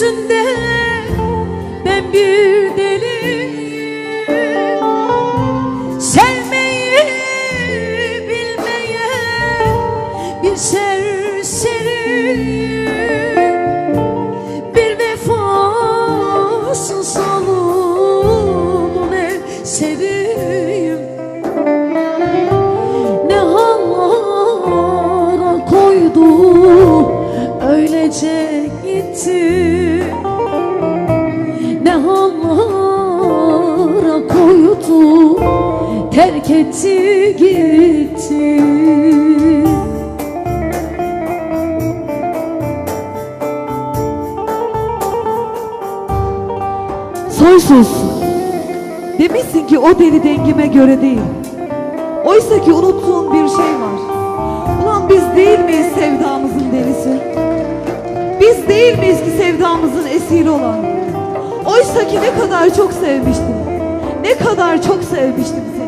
gözünde ben bir terk etti gitti Soysuz. Demişsin ki o deli dengime göre değil. Oysa ki unuttuğun bir şey var. Ulan biz değil miyiz sevdamızın delisi? Biz değil miyiz ki sevdamızın esiri olan? Oysa ki ne kadar çok sevmiştim. Ne kadar çok sevmiştim seni.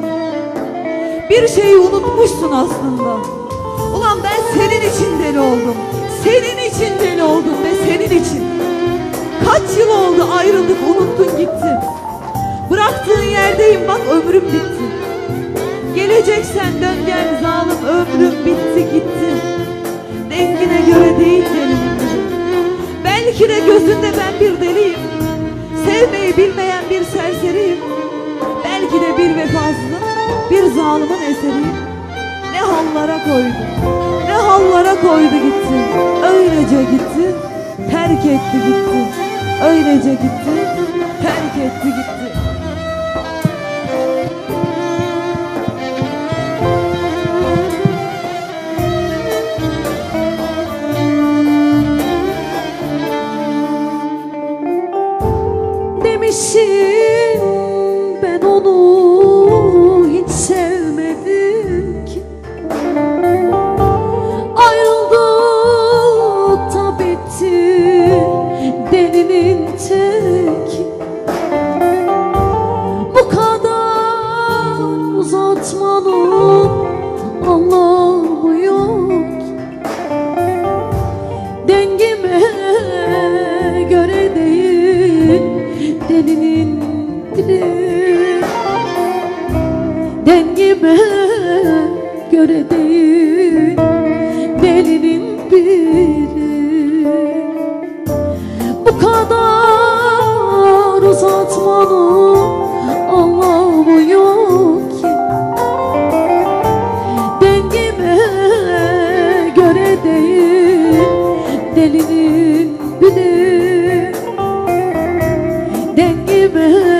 Bir şeyi unutmuşsun aslında. Ulan ben senin için deli oldum. Senin için deli oldum ve senin için. Kaç yıl oldu ayrıldık unuttun gittin. Bıraktığın yerdeyim bak ömrüm bitti. Geleceksen dön gel zalim ömrüm bitti gitti. Dengine göre değil delim. Belki de gözünde ben bir deliyim. Sevmeyi bilmeyen bir serseriyim. Belki de bir vefasızın, bir zalimin eseriyim. Ne hallara koydu, ne hallara koydu gitti. Öylece gitti, terk etti gitti. Öylece gitti, terk etti gitti. Dengime göre değil delinin biri. Bu kadar uzatmanın anlamı yok ki. Dengime göre değil delinin biri. Dengime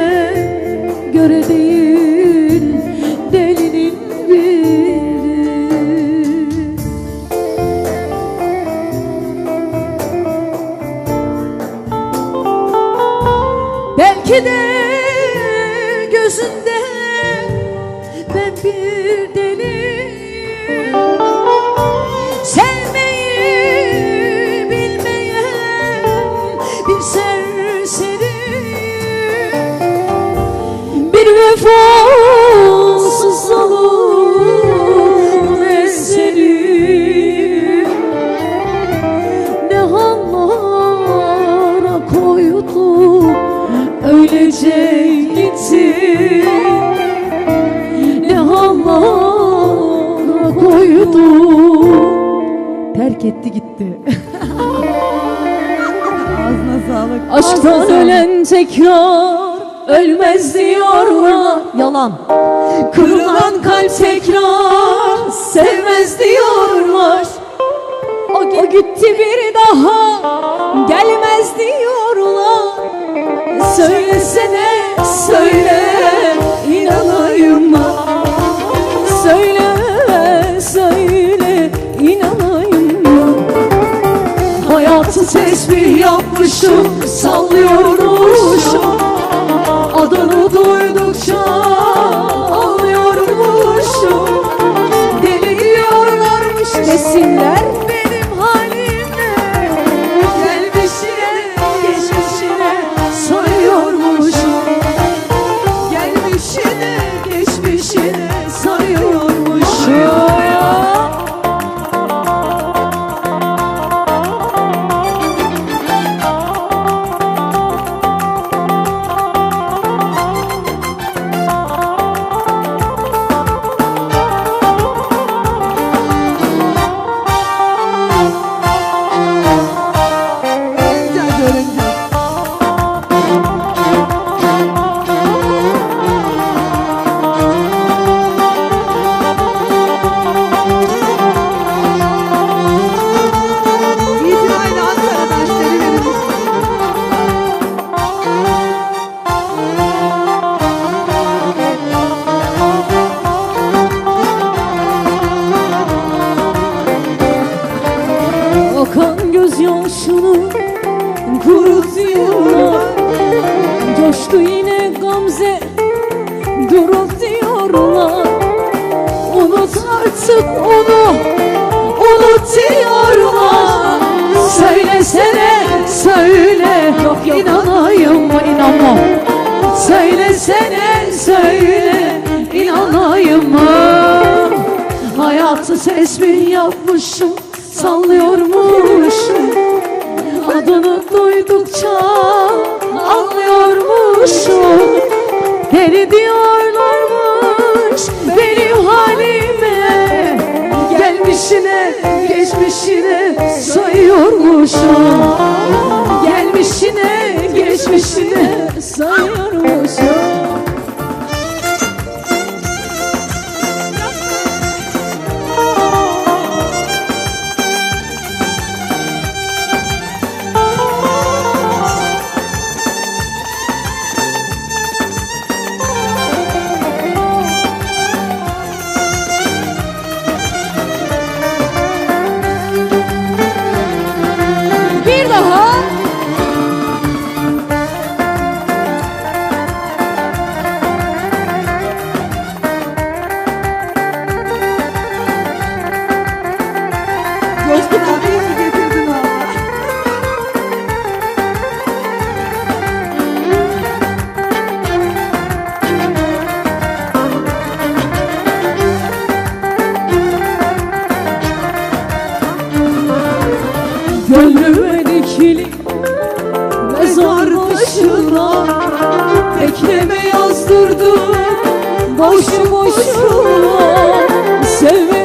vefasız zalim eseriyim Ne hallara koydu öylece gitti Ne hallara koydu terk etti gitti. Aşktan ölen tekrar ölmez diyorlar. Yalan. Kırılan kalp tekrar. Sevmez diyorlar. O gitti bir daha. Gelmez diyorlar. Söylesene söyle. İnanayım mı? Söyle söyle. İnanayım mı? Hayatı tesbih yapmışım. Sallıyormuşum kurutuyorlar Coştu yine Gamze durul diyorlar Unut artık onu unut diyorlar Söylesene söyle. Yok yok. İnanayım mı? İnanmam. Söylesene söyle. İnanayım mı? Hayatı tesbih yapmışım sallıyormuşum. Adını duydukça anlıyormuşum. Deli diyorlarmış benim halime. Gelmişine geçmişine sayıyormuşum. Gelmişine geçmişine sayıyormuşum başına Bekleme yazdırdım. Boşu boşuna Sevmemiş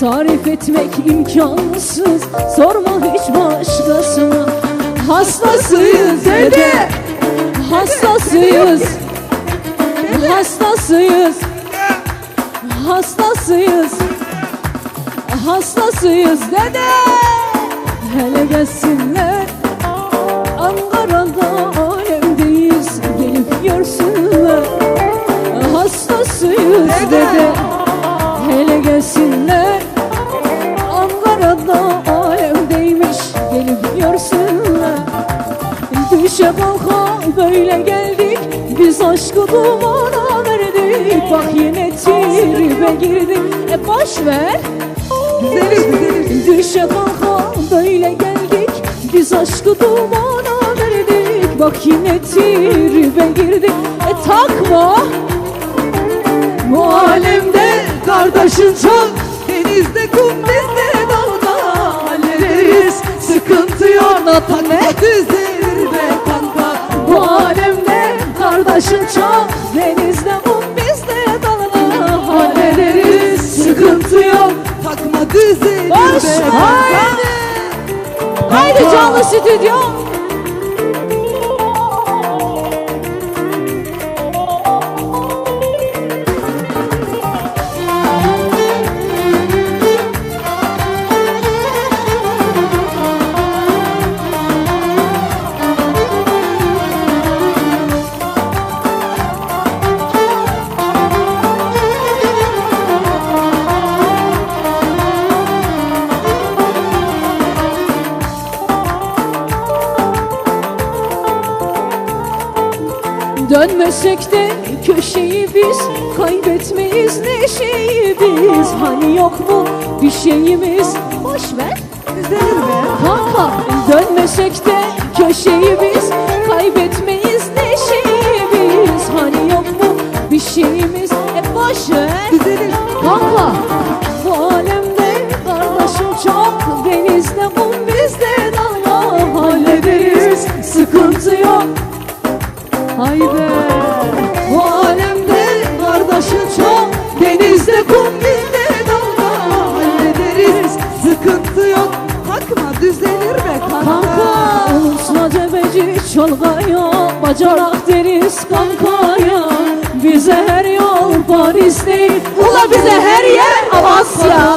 Tarif etmek imkansız, sorma hiç başkasına. Hastasıyız dede, hastasıyız. Hastasıyız. Hastasıyız. Hastasıyız dede. Hele gelsinler. Ankara'da alemdeyiz. Gelip görsünler girdik E boş ver. Düzelir düzelir. Düşe kalka böyle geldik. Biz aşkı dumana verdik. Bak yine tribe girdik E takma. Bu alemde Kardeşin çok. Denizde kum bizde dalga hallederiz sıkıntı yok. Ne? düzelir be kanka. Bu alemde kardeşin çok. Denizde haydi. Haydi canlı stüdyo Dönmesek de köşeyi biz Kaybetmeyiz neşeyi biz Hani yok mu bir şeyimiz Boş ver Güzelim be. Kanka dönmesek de köşeyi biz Kaybetmeyiz neşeyi biz Hani yok mu bir şeyimiz E boş Güzelim. Kanka bu alemde çolgaya Bacanak deriz kankaya Bize her yol Paris değil Ula bize her yer Amasya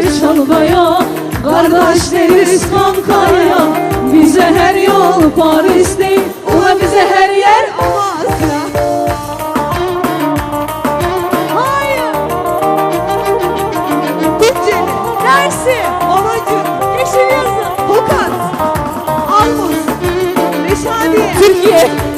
cebeci çalgaya Kardeşleriz kankaya. Bize her yol Paris değil Ula bize her yer Amasya. Hayır. Tunceli Dersi Ovacı Yeşilyazı Tokat Almus Reşadiye. Türkiye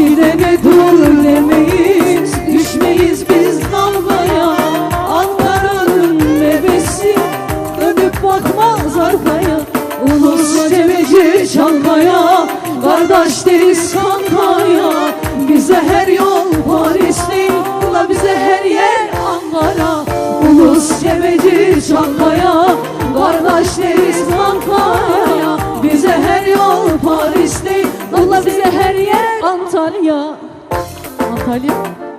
Gidene dur demeyiz Düşmeyiz biz dalgaya. Ankara'nın meyvesi Dönüp bakmaz arkaya. Ulus cebeci çalmaya Kardeş deriz kankaya. Bize her yol Paris değil Ula bize her yer Ankara. Ulus cebeci çalmaya Kardeş deriz kankaya. Bize her yol Paris değil Ula bize her yer Antalya. Antalya